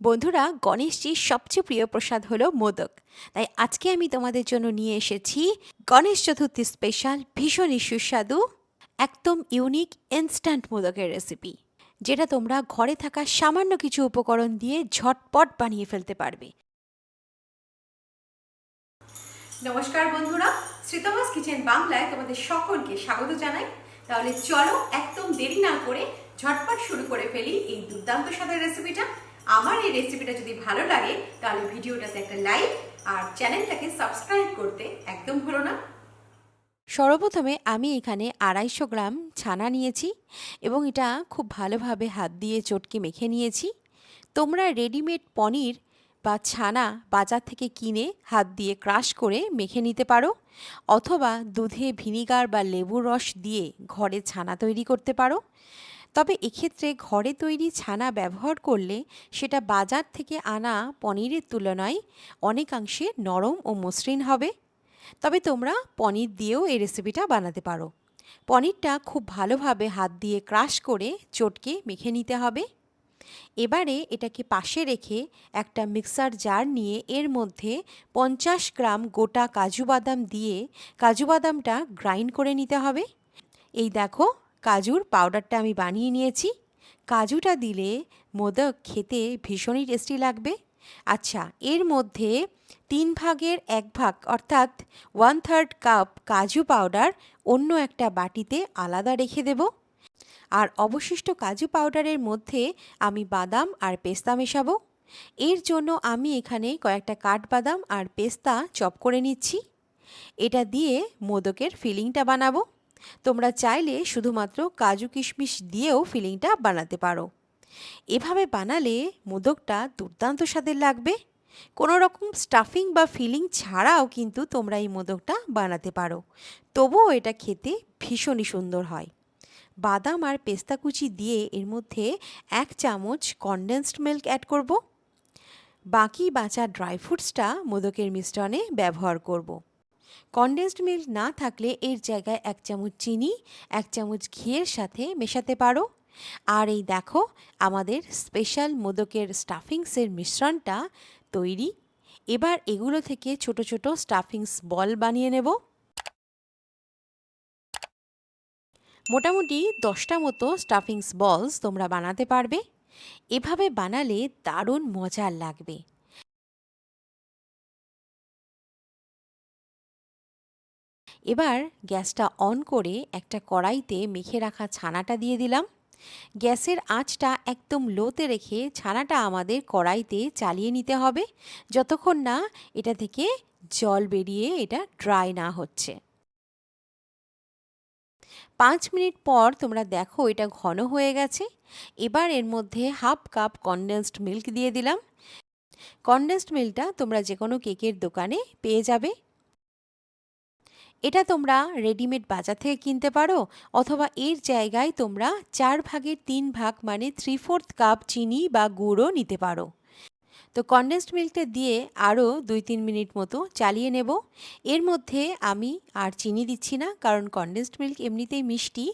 বন্ধুরা, গণেশজির সবচেয়ে প্রিয় প্রসাদ হলো মোদক। তাই আজকে আমি তোমাদের জন্য নিয়ে এসেছি গণেশ চতুর্থী স্পেশাল ভীষণই সুস্বাদু, একদম ইউনিক ইনস্ট্যান্ট মোদকের রেসিপি যেটা তোমরা ঘরে থাকা সামান্য কিছু উপকরণ দিয়ে ঝটপট বানিয়ে ফেলতে পারবে। নমস্কার বন্ধুরা শ্রীতমাস কিচেন বাংলায় তোমাদের সকলকে স্বাগত জানাই। তাহলে চলো একদম দেরি না করে ঝটপট শুরু করে ফেলি এই দুর্দান্ত স্বাদের রেসিপিটা আমার এই রেসিপিটা যদি ভালো লাগে, তাহলে ভিডিওটাতে একটা লাইক আর চ্যানেলটাকে সাবস্ক্রাইব করতে একদম ভুলো না। সর্বপ্রথমে আমি এখানে আড়াইশো গ্রাম ছানা নিয়েছি এবং এটা খুব ভালোভাবে হাত দিয়ে চটকে মেখে নিয়েছি। তোমরা রেডিমেড পনির বা ছানা বাজার থেকে কিনে হাত দিয়ে ক্রাশ করে মেখে নিতে পারো, অথবা দুধে ভিনিগার বা লেবুর রস দিয়ে ঘরে ছানা তৈরি করতে পারো। তবে এক্ষেত্রে ঘরে তৈরি ছানা ব্যবহার করলে সেটা বাজার থেকে আনা পনিরের তুলনায় অনেকাংশে নরম ও মসৃণ হবে। তবে তোমরা পনির দিয়েও এই রেসিপিটা বানাতে পারো। পনিরটা খুব ভালোভাবে হাত দিয়ে ক্রাশ করে চটকে মেখে নিতে হবে। এবারে এটাকে পাশে রেখে একটা মিক্সার জার নিয়ে এর মধ্যে পঞ্চাশ গ্রাম গোটা কাজু বাদাম দিয়ে কাজু বাদামটা গ্রাইন্ড করে নিতে হবে। এই দেখো কাজুর পাউডারটা আমি বানিয়ে নিয়েছি। কাজুটা দিলে মোদক খেতে ভীষণই টেস্টি লাগবে। আচ্ছা এর মধ্যে তিন ভাগের এক ভাগ, অর্থাৎ ওয়ান থার্ড কাপ কাজু পাউডার অন্য একটা বাটিতে আলাদা রেখে দেব। আর অবশিষ্ট কাজু পাউডারের মধ্যে আমি বাদাম আর পেস্তা মেশাবো। এর জন্য আমি এখানে কয়েকটা কাঠবাদাম আর পেস্তা চপ করে নিচ্ছি। এটা দিয়ে মোদকের ফিলিংটা বানাবো। তোমরা চাইলে শুধুমাত্র কাজু কিশমিশ দিয়েও ফিলিংটা বানাতে পারো। এভাবে বানালে মোদকটা দুর্দান্ত স্বাদের লাগবে। কোনো রকম স্টাফিং বা ফিলিং ছাড়াও কিন্তু তোমরা এই মোদকটা বানাতে পারো। তবুও এটা খেতে ভীষণই সুন্দর হয়। বাদাম আর পেস্তা কুচি দিয়ে এর মধ্যে এক চামচ কনডেন্সড মিল্ক অ্যাড করব। বাকি বাঁচা ড্রাই ফ্রুটসটা মোদকের মিশ্রণে ব্যবহার করব। কনডেন্সড মিল্ক না থাকলে এর জায়গায় এক চামচ চিনি, এক চামচ ঘিয়ের সাথে মেশাতে পারো। আর এই দেখো, আমাদের স্পেশাল মোদকের স্টাফিংসের মিশ্রণটা তৈরি। এবার এগুলো থেকে ছোট ছোট স্টাফিংস বল বানিয়ে নেব। মোটামুটি দশটা মতো স্টাফিংস বলস তোমরা বানাতে পারবে। এভাবে বানালে দারুণ মজার লাগবে। এবার গ্যাসটা অন করে একটা কড়াইতে মেখে রাখা ছানাটা দিয়ে দিলাম। গ্যাসের আঁচটা একদম লোতে রেখে ছানাটা আমাদের কড়াইতে চালিয়ে নিতে হবে, যতক্ষণ না এটা থেকে জল বেরিয়ে এটা ড্রাই না হচ্ছে। পাঁচ মিনিট পর তোমরা দেখো এটা ঘন হয়ে গেছে। এবার এর মধ্যে হাফ কাপ কনডেন্সড মিল্ক দিয়ে দিলাম। কনডেন্সড মিল্কটা তোমরা যে কোনো কেকের দোকানে পেয়ে যাবে। এটা তোমরা রেডিমেড বাজার থেকে কিনতে পারো, অথবা এর জায়গায় তোমরা চার ভাগের তিন ভাগ মানে থ্রি ফোর্থ কাপ চিনি বা গুঁড়ো নিতে পারো। তো কনডেন্সড মিল্কটা দিয়ে আরও দুই তিন মিনিট মতো চালিয়ে নেব। এর মধ্যে আমি আর চিনি দিচ্ছি না, কারণ কনডেন্সড মিল্ক এমনিতেই মিষ্টি।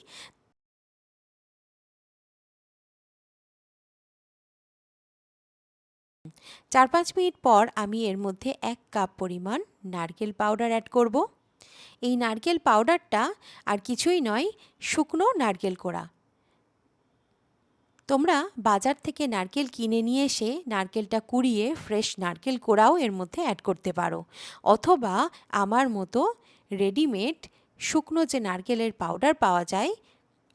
চার পাঁচ মিনিট পর আমি এর মধ্যে এক কাপ পরিমাণ নারকেল পাউডার অ্যাড করব। এই নারকেল পাউডারটা আর কিছুই নয়, শুকনো নারকেল কোড়া। তোমরা বাজার থেকে নারকেল কিনে নিয়ে এসে নারকেলটা কুড়িয়ে ফ্রেশ নারকেল কোড়াও এর মধ্যে অ্যাড করতে পারো। অথবা আমার মতো রেডিমেড শুকনো যে নারকেলের পাউডার পাওয়া যায়,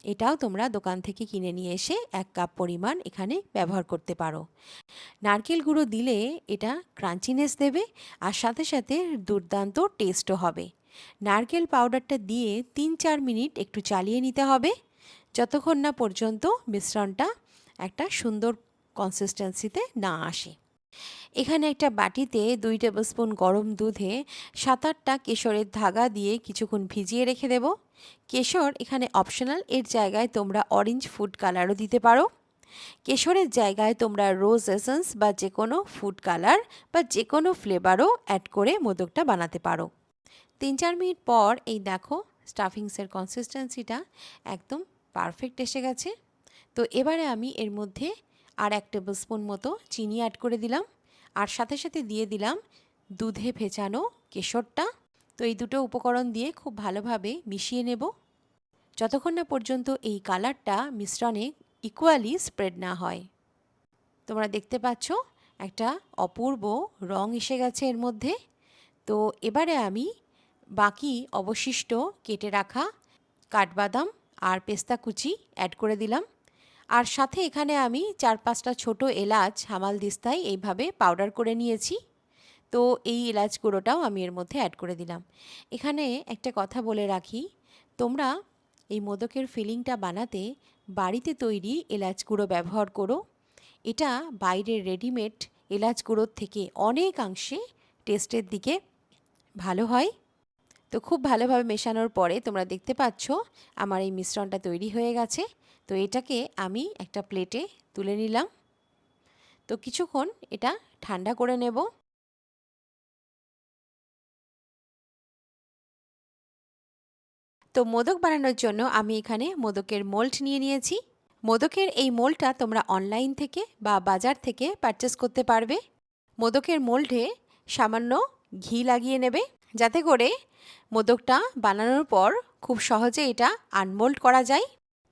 এটাও তোমরা দোকান থেকে কিনে নিয়ে এসে এক কাপ পরিমাণ এখানে ব্যবহার করতে পারো। নারকেল গুঁড়ো দিলে এটা ক্রাঞ্চিনেস দেবে আর সাথে সাথে দুর্দান্ত টেস্টও হবে। নারকেল পাউডারটা দিয়ে তিন চার মিনিট একটু চালিয়ে নিতে হবে। যতক্ষণ না পর্যন্ত মিশ্রণটা একটা সুন্দর কনসিস্টেন্সিতে না আসে। এখানে একটা বাটিতে দুই টেবিল স্পুন গরম দুধে সাত আটটা কেশরের ধাগা দিয়ে কিছুক্ষণ ভিজিয়ে রেখে দেব। কেশর এখানে অপশনাল এর জায়গায় তোমরা অরেঞ্জ ফুড কালারও দিতে পারো। কেশরের জায়গায় তোমরা রোজ এসেন্স বা যে কোনো ফুড কালার বা যে কোনো ফ্লেভারও অ্যাড করে মোদকটা বানাতে পারো। তিন চার মিনিট পর এই দেখো স্টাফিংসের কনসিস্টেন্সিটা একদম পারফেক্ট এসে গেছে। তো এবারে আমি এর মধ্যে আর এক টেবিল স্পুন মতো চিনি অ্যাড করে দিলাম। আর সাথে সাথে দিয়ে দিলাম দুধে ভেজানো কেশরটা। তো এই দুটো উপকরণ দিয়ে খুব ভালোভাবে মিশিয়ে নেব। যতক্ষণ না পর্যন্ত এই কালারটা মিশ্রণে ইকুয়ালি স্প্রেড না হয়। তোমরা দেখতে পাচ্ছ একটা অপূর্ব রং এসে গেছে এর মধ্যে। তো এবারে আমি বাকি অবশিষ্ট কেটে রাখা কাঠবাদাম আর পেস্তা কুচি অ্যাড করে দিলাম। আর সাথে এখানে আমি চার পাঁচটা ছোট এলাচ হামাল দিস্তায় এইভাবে পাউডার করে নিয়েছি। তো এই এলাচ গুঁড়োটাও আমি এর মধ্যে অ্যাড করে দিলাম। এখানে একটা কথা বলে রাখি, তোমরা এই মোদকের ফিলিংটা বানাতে বাড়িতে তৈরি এলাচ গুঁড়ো ব্যবহার করো। এটা বাইরের রেডিমেড এলাচ গুঁড়োর থেকে অনেকাংশে টেস্টের দিকে ভালো হয়। তো খুব ভালোভাবে মেশানোর পরে তোমরা দেখতে পাচ্ছ আমার এই মিশ্রণটা তৈরি হয়ে গেছে। তো এটাকে আমি একটা প্লেটে তুলে নিলাম। তো কিছুক্ষণ এটা ঠান্ডা করে নেব। তো মোদক বানানোর জন্য আমি এখানে মোদকের মোল্ড নিয়ে নিয়েছি। মোদকের এই মোল্ডটা তোমরা অনলাইন থেকে বা বাজার থেকে পারচেস করতে পারবে। মোদকের মোল্ডে সামান্য ঘি লাগিয়ে নেবে। যাতে করে মোদকটা বানানোর পর খুব সহজে এটা আনমোল্ড করা যায়।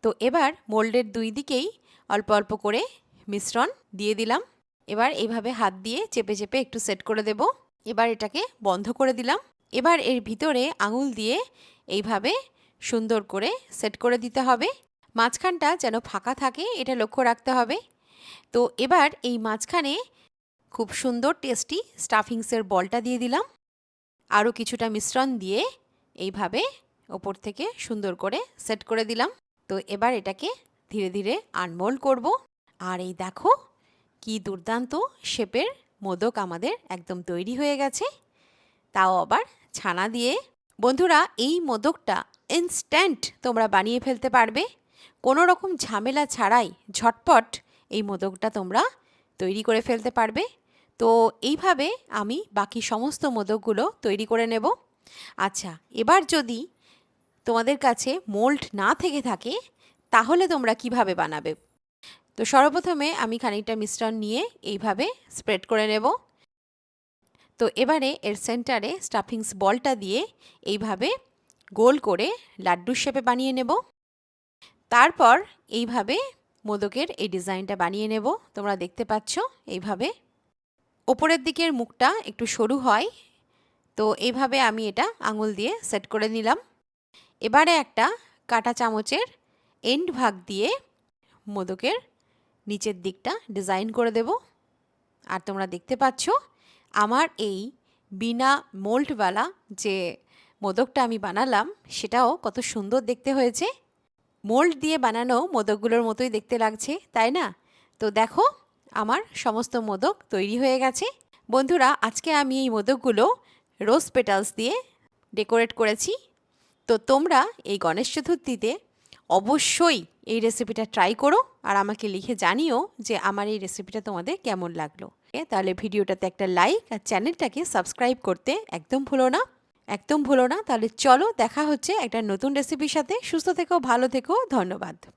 তো এবার মোল্ডের দুই দিকেই অল্প অল্প করে মিশ্রণ দিয়ে দিলাম। এবার এইভাবে হাত দিয়ে চেপে চেপে একটু সেট করে দেব। এবার এটাকে বন্ধ করে দিলাম। এবার এর ভিতরে আঙুল দিয়ে এইভাবে সুন্দর করে সেট করে দিতে হবে। মাঝখানটা যেন ফাঁকা থাকে এটা লক্ষ্য রাখতে হবে। তো এবার এই মাঝখানে খুব সুন্দর টেস্টি স্টাফিংসের বলটা দিয়ে দিলাম। আরও কিছুটা মিশ্রণ দিয়ে এইভাবে ওপর থেকে সুন্দর করে সেট করে দিলাম। তো এবার এটাকে ধীরে ধীরে আনমোল্ড করব। আর এই দেখো কি দুর্দান্ত শেপের মোদক আমাদের একদম তৈরি হয়ে গেছে। তাও আবার ছানা দিয়ে। বন্ধুরা, এই মোদকটা ইনস্ট্যান্ট তোমরা বানিয়ে ফেলতে পারবে। কোনো রকম ঝামেলা ছাড়াই ঝটপট এই মোদকটা তোমরা তৈরি করে ফেলতে পারবে। তো এইভাবে আমি বাকি সমস্ত মোদকগুলো তৈরি করে নেব। আচ্ছা এবার যদি তোমাদের কাছে মোল্ড না থেকে থাকে, তাহলে তোমরা কীভাবে বানাবে? তো সর্বপ্রথমে আমি খানিকটা মিশ্রণ নিয়ে এইভাবে স্প্রেড করে নেব। তো এবারে এর সেন্টারে স্টাফিংস বলটা দিয়ে এইভাবে গোল করে লাড্ডুর শেপে বানিয়ে নেব। তারপর এইভাবে মোদকের এই ডিজাইনটা বানিয়ে নেব। তোমরা দেখতে পাচ্ছ, এইভাবে ওপরের দিকের মুখটা একটু সরু হয়, তো এইভাবে আমি এটা আঙুল দিয়ে সেট করে নিলাম। এবারে একটা কাটা চামচের এন্ড ভাগ দিয়ে মোদকের নিচের দিকটা ডিজাইন করে দেব। আর তোমরা দেখতে পাচ্ছ, আমার এই বিনা মোল্ডওয়ালা যে মোদকটা আমি বানালাম, সেটাও কত সুন্দর দেখতে হয়েছে। মোল্ড দিয়ে বানানো মোদকগুলোর মতোই দেখতে লাগছে, তাই না? তো দেখো আমার সমস্ত মোদক তৈরি হয়ে গেছে। বন্ধুরা, আজকে আমি এই মোদকগুলো রোজ পেটালস দিয়ে ডেকোরেট করেছি। তো তোমরা এই গণেশ চতুর্থীতে অবশ্যই এই রেসিপিটা ট্রাই করো আর আমাকে লিখে জানিও যে আমার এই রেসিপিটা তোমাদের কেমন লাগল। তাহলে ভিডিওটাতে একটা লাইক আর চ্যানেলটাকে সাবস্ক্রাইব করতে একদম ভুলো না। একদম ভুলো না, তাহলে চলো দেখা হচ্ছে একটা নতুন রেসিপির সাথে। সুস্থ থেকো, ভালো থেকো, ধন্যবাদ।